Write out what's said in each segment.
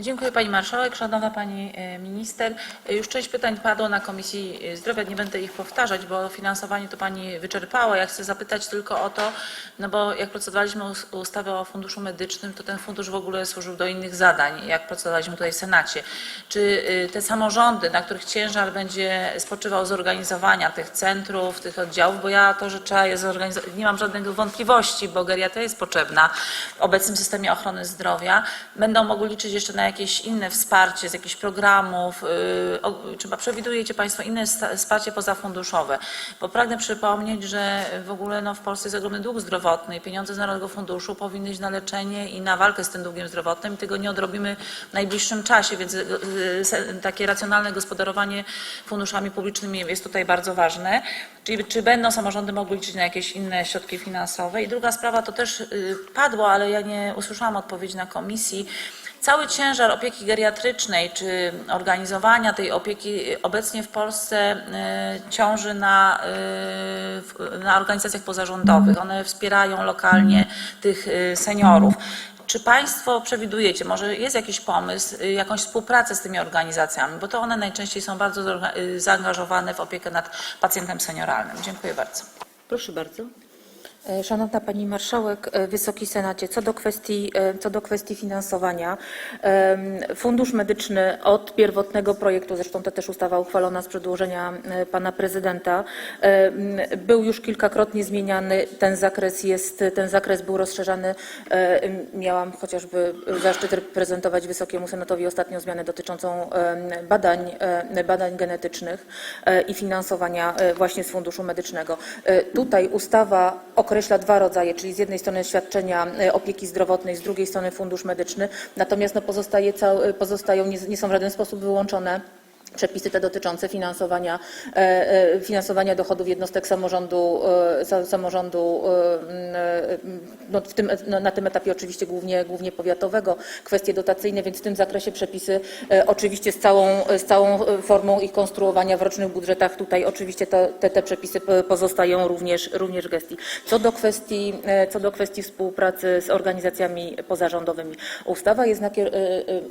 Dziękuję Pani Marszałek. Szanowna Pani e, Minister, e, już część pytań padło na Komisji Zdrowia, nie będę ich powtarzać, bo finansowanie to Pani wyczerpała. Ja chcę zapytać tylko o to, no bo jak procedowaliśmy us- ustawę o Funduszu Medycznym, to ten fundusz w ogóle służył do innych zadań, jak procedowaliśmy tutaj w Senacie. Czy e, te samorządy, na których ciężar będzie spoczywał z organizowania tych centrów, tych oddziałów, bo ja to, że trzeba je zorganizować, nie mam żadnych wątpliwości, bo geriatria jest potrzebna w obecnym systemie ochrony zdrowia, będą mogły liczyć jeszcze na jakieś inne wsparcie z jakichś programów, o- czy przewidujecie Państwo inne wsparcie pozafunduszowe? Bo pragnę przypomnieć, że w ogóle no, w Polsce jest ogromny dług zdrowotny i pieniądze z Narodowego Funduszu powinny iść na leczenie i na walkę z tym długiem zdrowotnym i tego nie odrobimy w najbliższym czasie, więc yy, se- takie racjonalne gospodarowanie funduszami publicznymi jest tutaj bardzo ważne. Czyli czy będą samorządy mogły liczyć na jakieś inne środki finansowe? I druga sprawa to też padło, ale ja nie usłyszałam odpowiedzi na komisji. Cały ciężar opieki geriatrycznej czy organizowania tej opieki obecnie w Polsce y, ciąży na, y, na organizacjach pozarządowych. One wspierają lokalnie tych y, seniorów. Czy Państwo przewidujecie, może jest jakiś pomysł, jakąś współpracę z tymi organizacjami, bo to one najczęściej są bardzo zaangażowane w opiekę nad pacjentem senioralnym. Dziękuję bardzo. Proszę bardzo. E, Szanowna Pani Marszałek, e, Wysoki Senacie, co do kwestii, e, co do kwestii finansowania, Fundusz Medyczny od pierwotnego projektu, zresztą to też ustawa uchwalona z przedłożenia Pana Prezydenta, był już kilkakrotnie zmieniany. Ten zakres jest, ten zakres był rozszerzany. Miałam chociażby zaszczyt reprezentować Wysokiemu Senatowi ostatnią zmianę dotyczącą badań, badań genetycznych i finansowania właśnie z Funduszu Medycznego. Tutaj ustawa określa dwa rodzaje, czyli z jednej strony świadczenia e, opieki zdrowotnej, z drugiej strony fundusz medyczny, natomiast no pozostaje pozostają, nie, nie są w żaden sposób wyłączone przepisy te dotyczące finansowania, e, e, finansowania dochodów jednostek samorządu, e, sa- samorządu no w tym, na tym etapie oczywiście głównie, głównie powiatowego, kwestie dotacyjne, więc w tym zakresie przepisy oczywiście z całą, z całą formą ich konstruowania w rocznych budżetach tutaj oczywiście to, te, te przepisy po- pozostają również, również w gestii. Co do kwestii, co do kwestii współpracy z organizacjami pozarządowymi, ustawa jest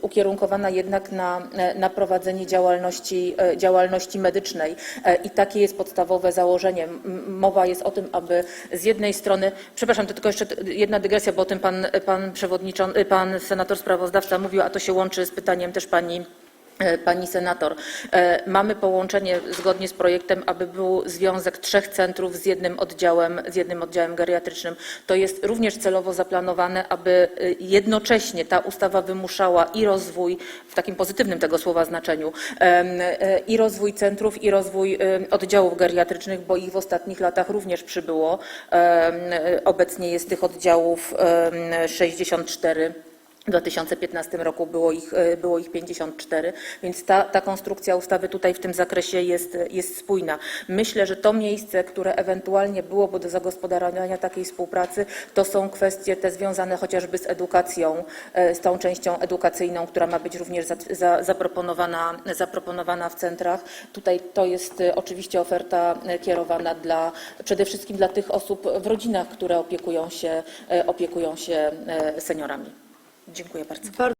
ukierunkowana jednak na, na prowadzenie działalności, e, działalności medycznej e, i takie jest podstawowe założenie. Mowa jest o tym, aby z jednej strony, przepraszam, to tylko jeszcze jedna dygresja, bo o tym pan, pan przewodniczący, pan senator sprawozdawca mówił, a to się łączy z pytaniem też pani Pani senator, e, mamy połączenie zgodnie z projektem, aby był związek trzech centrów z jednym oddziałem, z jednym oddziałem geriatrycznym. To jest również celowo zaplanowane, aby e, jednocześnie ta ustawa wymuszała i rozwój, w takim pozytywnym tego słowa znaczeniu, e, i rozwój centrów, i rozwój oddziałów geriatrycznych, bo ich w ostatnich latach również przybyło. E, Obecnie jest tych oddziałów em, 64. W 2015 roku było ich, e, było ich 54, więc ta, ta konstrukcja ustawy tutaj w tym zakresie jest, jest spójna. Myślę, że to miejsce, które ewentualnie byłoby do zagospodarowania takiej współpracy, to są kwestie te związane chociażby z edukacją, e, z tą częścią edukacyjną, która ma być również za, za, zaproponowana, zaproponowana w centrach. Tutaj to jest e, oczywiście oferta kierowana dla, przede wszystkim dla tych osób w rodzinach, które opiekują się, opiekują się seniorami. Dziękuję bardzo.